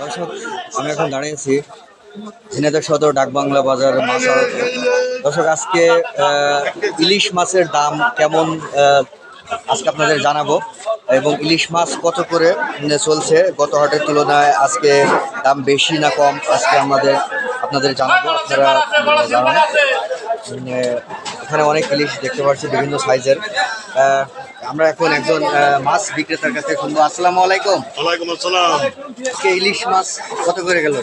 দর্শক, আমি এখন দাঁড়িয়েছি ঝিনাইদহ সদর, ডাকবাংলা বাজার মাছ। দর্শক, আজকে ইলিশ মাছের দাম কেমন আজকে আপনাদের জানাব। এবং ইলিশ মাছ কত করে চলছে, গত হাটের তুলনায় আজকে দাম বেশি না কম, আজকে আমাদের, আপনাদের জানাব, আপনারা জানান এখানে অনেক ইলিশ দেখতে পাচ্ছি, বিভিন্ন সাইজের। আমরা এখন একজন মাছ বিক্রেতার কাছে শুনব। আসসালামু আলাইকুম। ওয়ালাইকুম আসসালাম। আজকে ইলিশ মাছ কত করে গেল?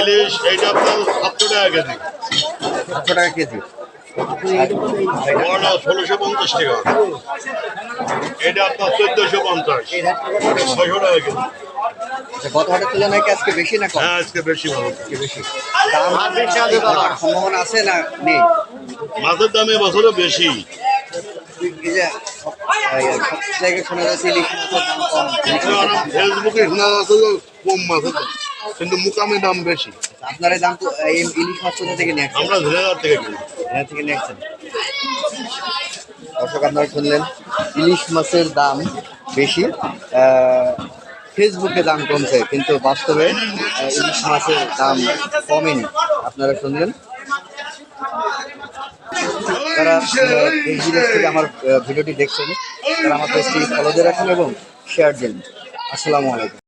ইলিশ এইটা আপনার সাতশো টাকা কেজি। সাতশো টাকা কেজি। ষোলোশো পঞ্চাশ টাকা। এটা আপনার চোদ্দশো পঞ্চাশ। ছয়শো টাকা কেজি। আচ্ছা, গত হাটের তুলনায় কি আজকে বেশি না কম? হ্যাঁ আজকে বেশি ভালো। আজকে বেশি। দাম সম্ভাবনা আছে না নেই? মাছের দাম এবছরও বেশি। জায়গায় শোনা যাচ্ছে ইলিশ। ফেসবুকে শোনা যাচ্ছে কম মাছের দাম কিন্তু মুকামে দাম বেশি। আপনার দাম তো ইলিশ মাছ কোথা থেকে নিয়ে আমরা ঝিনাইদহ থেকে কিনি। থেকে নিয়ে আসছেন। দর্শক আপনারা শুনলেন ইলিশ মাছের দাম বেশি ফেসবুকে দাম কমছে কিন্তু বাস্তবে ইলিশ মাছের দাম কমেনি। আপনারা শুনলেন যারা থেকে আমার ভিডিওটি দেখছেন, তারা আমার পেজটি ফলো দিয়ে রাখুন এবং শেয়ার দিন আসসালামু আলাইকুম।